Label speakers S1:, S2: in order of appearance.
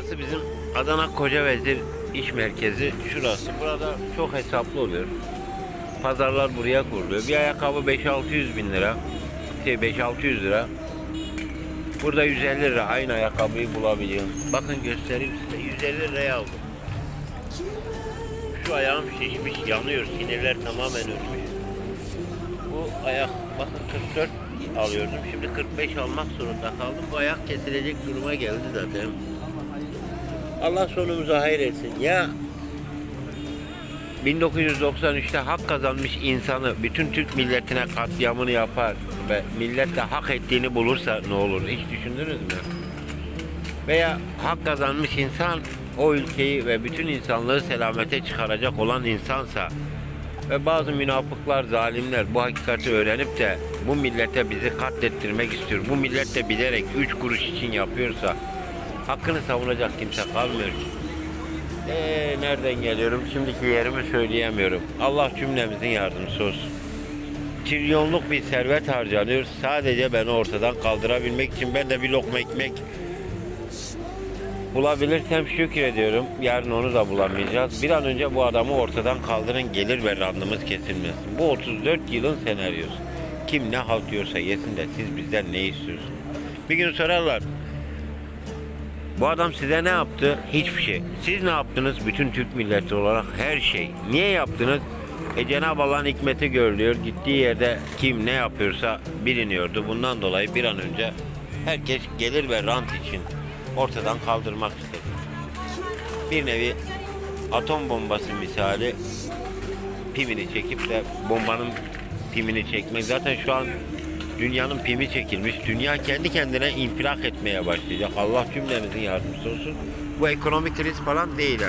S1: Burası bizim Adana Koca Vezir iş merkezi şurası. Burada çok hesaplı oluyor. Pazarlar buraya kuruluyor. Bir ayakkabı 5-600 bin lira. Şey 5-600 lira. Burada 150 lira aynı ayakkabıyı bulabiliyorum. Bakın göstereyim size. 150 liraya aldım. Şu ayağım şişmiş, yanıyor. Sinirler tamamen ölmüş. Bu ayak bakın 44 alıyordum. Şimdi 45 almak zorunda kaldım. Bu ayak kesilecek duruma geldi zaten. Allah sonumuzu hayır etsin. Ya 1993'te hak kazanmış insanı bütün Türk milletine katliamını yapar ve millet de hak ettiğini bulursa ne olur hiç düşündünüz mü? Veya hak kazanmış insan o ülkeyi ve bütün insanlığı selamete çıkaracak olan insansa ve bazı münafıklar, zalimler bu hakikati öğrenip de bu millete bizi katlettirmek istiyor. Bu millet de bilerek 3 kuruş için yapıyorsa hakkını savunacak kimse kalmıyor ki. Ee, nereden geliyorum? Şimdiki yerimi söyleyemiyorum. Allah cümlemizin yardımcısı olsun. Trilyonluk bir servet harcanıyor. Sadece beni ortadan kaldırabilmek için ben de bir lokma ekmek bulabilirsem şükür ediyorum. Yarın onu da bulamayacağız. Bir an önce bu adamı ortadan kaldırın gelir ve randımız kesilmesin. Bu 34 yılın senaryosu. Kim ne halt diyorsa yesin de siz bizden ne istiyorsunuz? Bir gün sorarlar. Bu adam size ne yaptı? Hiçbir şey. Siz ne yaptınız? Bütün Türk milleti olarak her şey. Niye yaptınız? E Cenab-ı Allah'ın hikmeti görülüyor. Gittiği yerde kim ne yapıyorsa biliniyordu. Bundan dolayı bir an önce herkes gelir ve rant için ortadan kaldırmak istedi. Bir nevi atom bombası misali pimini çekip de bombanın pimini çekmek. Zaten şu an dünyanın pimi çekilmiş. Dünya kendi kendine infilak etmeye başlayacak. Allah cümlemizin yardımcısı olsun. Bu ekonomik kriz falan değil.